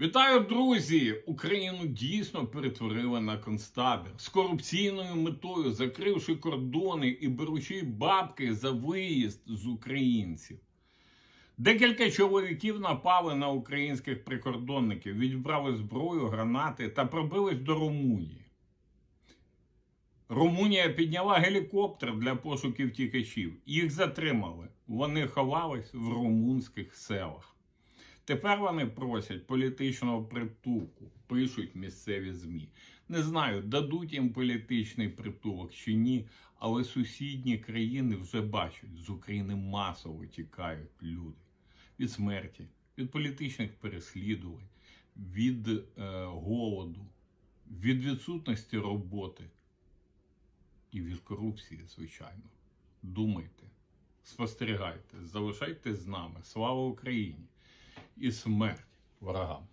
Вітаю, друзі! Україну дійсно перетворили на концтабір з корупційною метою, закривши кордони і беручи бабки за виїзд з українців. Декілька чоловіків напали на українських прикордонників, відбрали зброю, гранати та пробились до Румунії. Румунія підняла гелікоптер для пошуків тікачів. Їх затримали. Вони ховались в румунських селах. Тепер вони просять політичного притулку, пишуть місцеві ЗМІ. Не знаю, дадуть їм політичний притулок чи ні, але сусідні країни вже бачать, з України масово тікають люди від смерті, від політичних переслідувань, від е, голоду, від відсутності роботи і від корупції, звичайно. Думайте, спостерігайте, залишайтесь з нами. Слава Україні! І смерть ворогам.